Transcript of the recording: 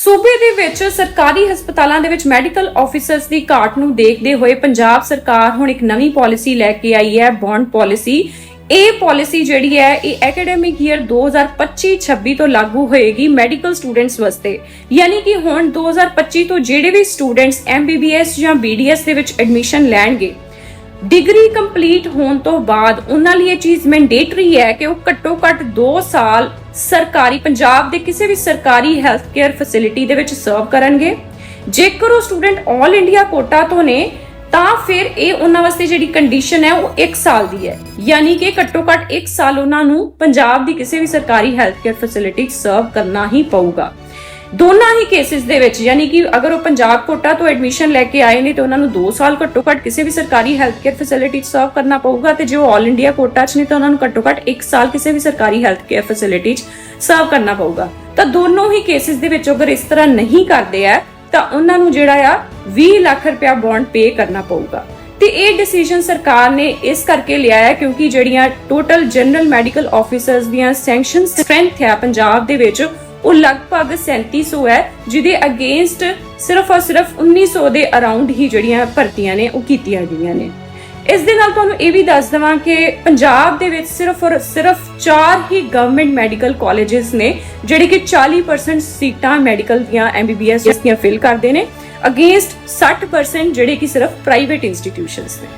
ਸੂਬੇ ਦੇ ਵਿੱਚ ਸਰਕਾਰੀ ਹਸਪਤਾਲਾਂ ਦੇ ਵਿੱਚ ਮੈਡੀਕਲ ਆਫੀਸਰਸ ਦੀ ਘਾਟ ਨੂੰ ਦੇਖਦੇ ਹੋਏ ਪੰਜਾਬ ਸਰਕਾਰ ਹੁਣ ਇੱਕ ਨਵੀਂ ਪਾਲਿਸੀ ਲੈ ਕੇ ਆਈ ਹੈ, ਬੌਂਡ ਪਾਲਿਸੀ। ਇਹ ਪਾਲਿਸੀ ਜਿਹੜੀ ਹੈ, ਇਹ ਐਕੈਡੈਮਿਕ ਈਅਰ 2025-26 ਤੋਂ ਲਾਗੂ ਹੋਏਗੀ ਮੈਡੀਕਲ ਸਟੂਡੈਂਟਸ ਵਾਸਤੇ। ਯਾਨੀ ਕਿ ਹੁਣ 2025 ਤੋਂ ਜਿਹੜੇ ਵੀ ਸਟੂਡੈਂਟਸ MBBS ਜਾਂ BDS ਦੇ ਵਿੱਚ ਐਡਮਿਸ਼ਨ ਲੈਣਗੇ ਡਿਗਰੀ ਕੰਪਲੀਟ ਹੋਣ ਤੋਂ ਬਾਅਦ ਉਹਨਾਂ ਲਈ ਇਹ ਚੀਜ਼ ਮੈਂਡੇਟਰੀ ਹੈ ਕਿ ਉਹ ਘੱਟੋ ਘੱਟ 2 ਸਾਲ ਸਰਕਾਰੀ, ਪੰਜਾਬ ਦੇ ਕਿਸੇ ਵੀ ਸਰਕਾਰੀ ਹੈਲਥ ਕੇਅਰ ਫੈਸਿਲਿਟੀ ਦੇ ਵਿੱਚ ਸਰਵ ਕਰਨਗੇ। ਜੇਕਰ ਉਹ ਸਟੂਡੈਂਟ 올 ਇੰਡੀਆ ਕੋਟਾ ਤੋਂ ਨੇ, ਤਾਂ ਫਿਰ ਇਹ ਉਹਨਾਂ ਵਾਸਤੇ ਜਿਹੜੀ ਕੰਡੀਸ਼ਨ ਹੈ, ਉਹ 1 ਸਾਲ ਦੀ ਹੈ। ਯਾਨੀ ਕਿ ਘੱਟੋ ਘੱਟ 1 ਸਾਲ ਉਹਨਾਂ ਨੂੰ ਪੰਜਾਬ ਦੀ ਕਿਸੇ ਵੀ ਸਰਕਾਰੀ ਹੈਲਥ ਕੇਅਰ ਫੈਸਿਲਿਟੀ ਸਰਵ ਕਰਨਾ ਹੀ ਪਊਗਾ। ਦੋਨਾਂ ਹੀ ਕੇਸਿਸ ਦੇ ਵਿੱਚ, ਯਾਨੀ ਕਿ ਅਗਰ ਉਹ ਪੰਜਾਬ ਕੋਟਾ ਤੋਂ ਐਡਮਿਸ਼ਨ ਲੈ ਕੇ ਆਏ ਨੇ, ਤੇ ਉਹਨਾਂ ਨੂੰ 2 ਸਾਲ ਘੱਟੋ ਘੱਟ ਕਿਸੇ ਵੀ ਸਰਕਾਰੀ ਹੈਲਥ ਕੇਅਰ ਫੈਸਿਲਿਟੀ 'ਚ ਸਰਵ ਕਰਨਾ ਪਊਗਾ, ਤੇ ਜੇ ਉਹ 올 ਇੰਡੀਆ ਕੋਟਾ 'ਚ ਨੇ, ਤਾਂ ਉਹਨਾਂ ਨੂੰ ਘੱਟੋ ਘੱਟ 1 ਸਾਲ ਕਿਸੇ ਵੀ ਸਰਕਾਰੀ ਹੈਲਥ ਕੇਅਰ ਫੈਸਿਲਿਟੀ 'ਚ ਸਰਵ ਕਰਨਾ ਪਊਗਾ। ਤਾਂ ਦੋਨੋਂ ਹੀ ਕੇਸਿਸ ਦੇ ਵਿੱਚ ਅਗਰ ਇਸ ਤਰ੍ਹਾਂ ਨਹੀਂ ਕਰਦੇ ਆ, ਤਾਂ ਉਹਨਾਂ ਨੂੰ ਜਿਹੜਾ ਆ 20 ਲੱਖ ਰੁਪਇਆ ਬੌਂਡ ਪੇ ਕਰਨਾ ਪਊਗਾ। ਤੇ ਇਹ ਡਿਸੀਜਨ ਸਰਕਾਰ ਨੇ ਇਸ ਕਰਕੇ ਲਿਆ ਹੈ ਕਿਉਂਕਿ ਜਿਹੜੀਆਂ ਟੋਟਲ ਜਨਰਲ ਮੈਡੀਕਲ ਆਫੀਸਰਸ ਦੀਆਂ ਸੈਂਕਸ਼ਨ ਸਟਰੈਂਥ ਹੈ ਪੰਜਾਬ ਦੇ ਵਿੱਚ ਉਹ ਲਗਭਗ 3700 ਹੈ, ਜਿਹਦੇ ਅਗੇਂਸਟ ਸਿਰਫ ਔਰ ਸਿਰਫ 1900 ਦੇ ਅਰਾਊਂਡ ਹੀ ਜਿਹੜੀਆਂ ਭਰਤੀਆਂ ਨੇ, ਉਹ ਕੀਤੀਆਂ ਗਈਆਂ ਨੇ। ਇਸ ਦੇ ਨਾਲ ਤੁਹਾਨੂੰ ਇਹ ਵੀ ਦੱਸ ਦਵਾਂ ਕਿ ਪੰਜਾਬ ਦੇ ਵਿੱਚ ਸਿਰਫ ਔਰ ਸਿਰਫ 4 ਹੀ ਗਵਰਨਮੈਂਟ ਮੈਡੀਕਲ ਕਾਲਜਸ ਨੇ, ਜਿਹੜੇ ਕਿ 40% ਸੀਟਾਂ ਮੈਡੀਕਲ ਦੀਆਂ ਐਮਬੀਬੀਐਸ ਦੀਆਂ ਫਿਲ ਕਰਦੇ ਨੇ ਅਗੇਂਸਟ 60% ਜਿਹੜੇ ਕਿ ਸਿਰਫ ਪ੍ਰਾਈਵੇਟ ਇੰਸਟੀਟਿਊਸ਼ਨਸ ਨੇ।